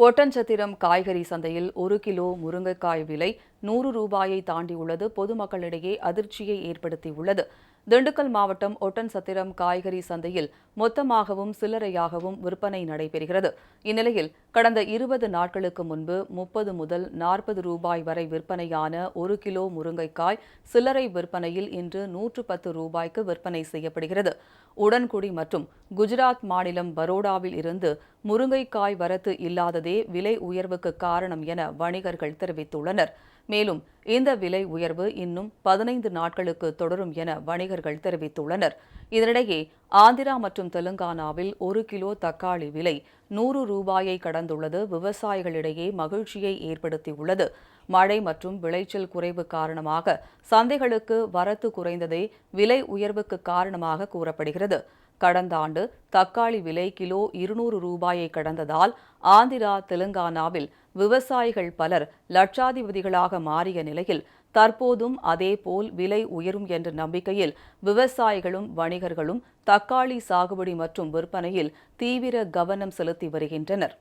ஒட்டன்சத்திரம் காய்கறி சந்தையில் ஒரு கிலோ முருங்கைக்காய் விலை நூறு ரூபாயை தாண்டியுள்ளது. பொதுமக்களிடையே அதிர்ச்சியை ஏற்படுத்தியுள்ளது. திண்டுக்கல் மாவட்டம் ஒட்டன்சத்திரம் காய்கறி சந்தையில் மொத்தமாகவும் சில்லறையாகவும் விற்பனை நடைபெறுகிறது. இந்நிலையில் கடந்த இருபது நாட்களுக்கு முன்பு முப்பது முதல் நாற்பது ரூபாய் வரை விற்பனையான ஒரு கிலோ முருங்கைக்காய் சில்லறை விற்பனையில் இன்று நூற்று பத்து ரூபாய்க்கு விற்பனை செய்யப்படுகிறது. உடன்குடி மற்றும் குஜராத் மாநிலம் பரோடாவில் இருந்து முருங்கைக்காய் வரத்து இல்லாததே விலை உயர்வுக்கு காரணம் என வணிகர்கள் தெரிவித்துள்ளனர். மேலும் இந்த விலை உயர்வு இன்னும் பதினைந்து நாட்களுக்கு தொடரும் என வணிகர்கள் தெரிவித்துள்ளனர். இதனிடையே ஆந்திரா மற்றும் தெலுங்கானாவில் ஒரு கிலோ தக்காளி விலை நூறு ரூபாயை கடந்துள்ளது. விவசாயிகளிடையே மகிழ்ச்சியை ஏற்படுத்தியுள்ளது. மழை மற்றும் விளைச்சல் குறைவு காரணமாக சந்தைகளுக்கு வரத்து குறைந்ததே விலை உயர்வுக்கு காரணமாக கூறப்படுகிறது. கடந்த ஆண்டு தக்காளி விலை கிலோ இருநூறு ரூபாயை கடந்ததால் ஆந்திரா தெலுங்கானாவில் விவசாயிகள் பலர் லட்சாதிபதிகளாக மாறிய நிலையில் தற்போதும் அதேபோல் விலை உயரும் என்ற நம்பிக்கையில் விவசாயிகளும் வணிகர்களும் தக்காளி சாகுபடி மற்றும் விற்பனையில் தீவிர கவனம் செலுத்தி வருகின்றனர்.